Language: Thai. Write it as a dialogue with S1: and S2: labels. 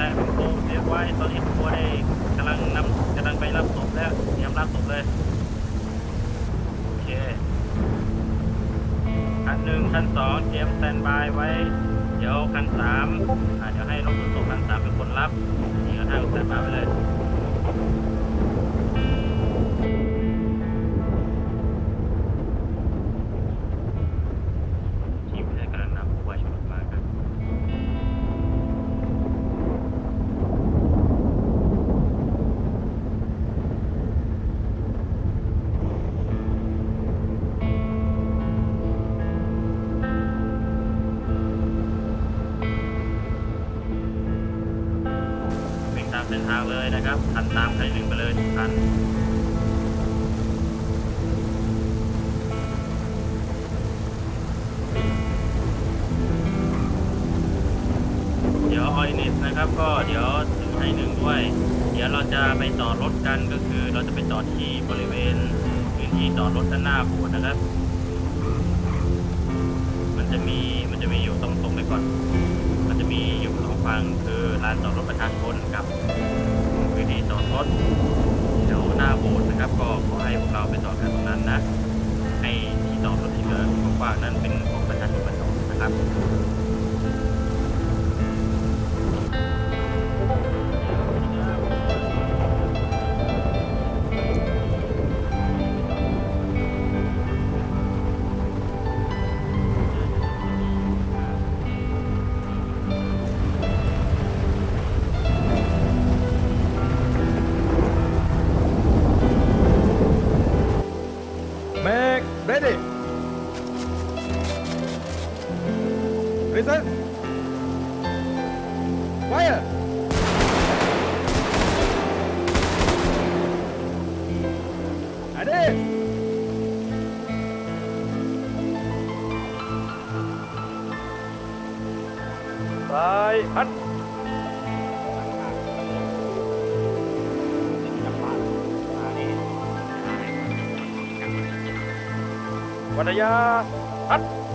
S1: ว้ตอนนี้ครอบครัวได้กำลังนำกำลังไปรับศพแล้วเตรียมรับศพเลยโอเคคันหนึ่งคันสองเตรียมสแตนบายไว้ เดี๋ยวคันสามอาเดี๋ยวให้รถขนส่งคันสามเป็นคนรับนี่ก็ท่าสแตนบายไปเลย นทางเลยนะครับคันตามคันหนึ่งไปเลยทุกคันเดี๋ยวออยเนิสนะครับก็เดี๋ยวถึงให้หนึ่งด้วย เดี๋ยวเราจะไปจอดรถกันก็คือเราจะไปจอดที่บริเวณพื้นที่จอดรถด้านหน้าโบสถ์นะครับ มันจะมีมันจะมีอยู่ตรงตรงไปก่อน มันจะมีอยู่สองฝั่งคือลานจอดรถประชาชนกับพื้นที่จอด รถแถวหน้าโบสถ์นะครับ ก็ขอให้พวกเราไปจอดกันตรงนั้นนะ ให้ที่จอดรถ
S2: Listen. Fire. Ready. สายพัดวัทยาพัด